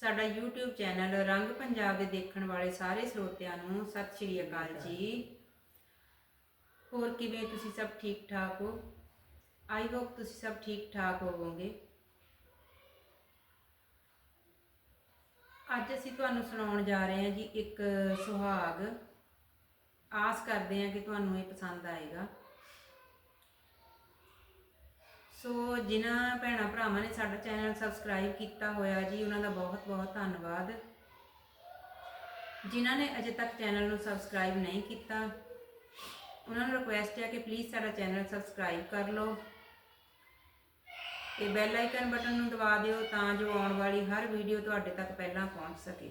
ਸਾਡਾ YouTube channel ਰੰਗ ਪੰਜਾਬ ਦੇ ਦੇਖਣ ਵਾਲੇ ਸਾਰੇ ਸਰੋਤਿਆਂ ਨੂੰ ਸਤਿ ਸ਼੍ਰੀ ਅਕਾਲ ਜੀ। ਹੋਰ ਕਿਵੇਂ ਤੁਸੀਂ ਸਭ ਠੀਕ ਠਾਕ ਹੋ? ਆਈ ਹੋਪ ਤੁਸੀਂ ਸਭ ਠੀਕ ਠਾਕ ਹੋਵੋਗੇ। ਅੱਜ ਅਸੀਂ ਤੁਹਾਨੂੰ ਸੁਣਾਉਣ ਜਾ ਰਹੇ ਹਾਂ ਜੀ ਇੱਕ ਸੁਹਾਗ। ਆਸ ਕਰਦੇ ਹਾਂ ਕਿ ਤੁਹਾਨੂੰ ਇਹ ਪਸੰਦ ਆਏਗਾ। ਸੋ ਜਿਨ੍ਹਾਂ ਭੈਣਾਂ ਭਰਾਵਾਂ ਨੇ ਸਾਡਾ ਚੈਨਲ ਸਬਸਕ੍ਰਾਈਬ ਕੀਤਾ ਹੋਇਆ ਜੀ, ਉਹਨਾਂ ਦਾ ਬਹੁਤ ਬਹੁਤ ਧੰਨਵਾਦ। ਜਿਨ੍ਹਾਂ ਨੇ ਅਜੇ ਤੱਕ ਚੈਨਲ ਨੂੰ ਸਬਸਕ੍ਰਾਈਬ ਨਹੀਂ ਕੀਤਾ, ਉਹਨਾਂ ਨੂੰ ਰਿਕੁਐਸਟ ਹੈ ਕਿ ਪਲੀਜ਼ ਸਾਡਾ ਚੈਨਲ ਸਬਸਕ੍ਰਾਈਬ ਕਰ ਲਓ ਤੇ ਬੈਲ ਆਈਕਨ ਬਟਨ ਨੂੰ ਦਬਾ ਦਿਓ ਤਾਂ ਜੋ ਆਉਣ ਵਾਲੀ ਹਰ ਵੀਡੀਓ ਤੁਹਾਡੇ ਤੱਕ ਪਹਿਲਾਂ ਪਹੁੰਚ ਸਕੇ।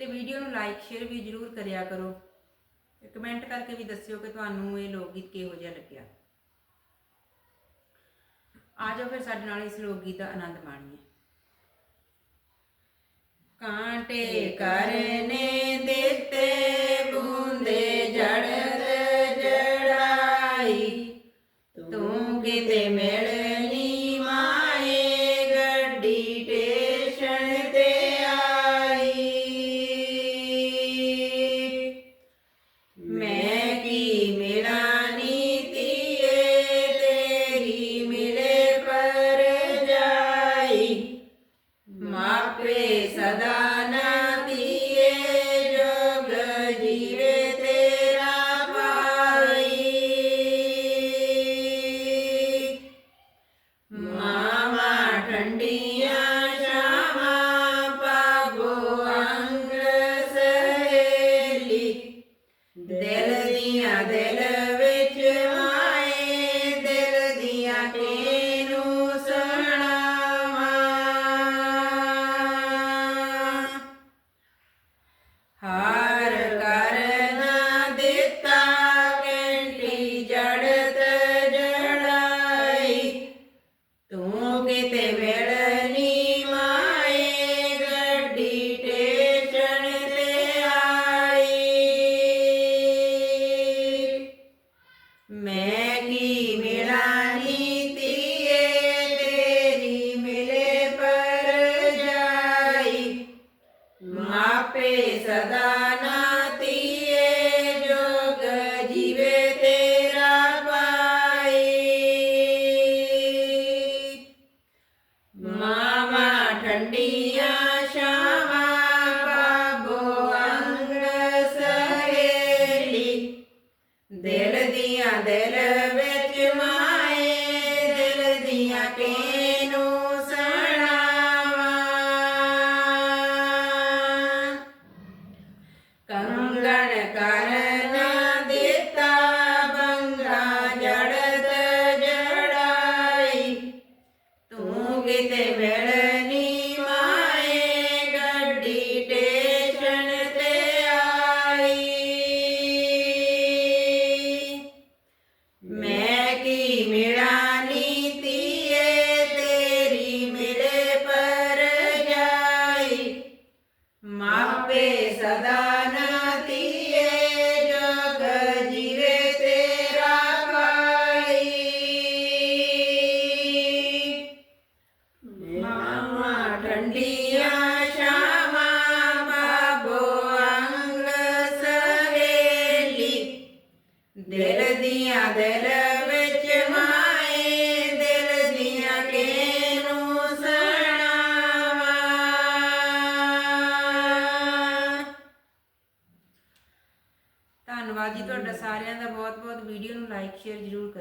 ਤੇ ਵੀਡੀਓ ਨੂੰ ਲਾਈਕ ਸ਼ੇਅਰ ਵੀ ਜਰੂਰ ਕਰਿਆ ਕਰੋ ਤੇ ਕਮੈਂਟ ਕਰਕੇ ਵੀ ਦੱਸਿਓ ਕਿ ਤੁਹਾਨੂੰ ਇਹ ਲੋਕ ਗੀਤ ਕਿਹੋ ਜਿਹਾ ਲੱਗਿਆ। ਆ ਜਾਓ ਫਿਰ ਸਾਡੇ ਨਾਲ ਇਸ ਲੋਕ ਗੀਤ ਦਾ ਆਨੰਦ ਮਾਣੀਏ। ਕਾਂਟੇ ਕਰਨੇ ਦਿੱਤੇ, ਬੂੰਦੇ ਜੜਤ ਜੜਾਈ ਤੂੰ ਕਿਤੇ ਦਿਲ ਦੀਆਂ ਦਿਲ ਵਿੱਚ ਮਾਏ ਦਿਲ ਦੀਆਂ ਕਿਨੂੰ ਹਾਰ ਠੰਡੀਆਂ ਸ਼ਾਮਾਂ ਬਾਬੋ ਅੰਗ ਸਹੇਲੀ। ਦਿਲ ਦੀਆਂ ਦਿਲ ਧੰਨਵਾਦ ਜੀ ਤੁਹਾਡਾ ਸਾਰਿਆਂ ਦਾ। ਬਹੁਤ ਬਹੁਤ ਵੀਡੀਓ ਨੂੰ ਲਾਈਕ ਸ਼ੇਅਰ ਜ਼ਰੂਰ ਕਰਿਓ।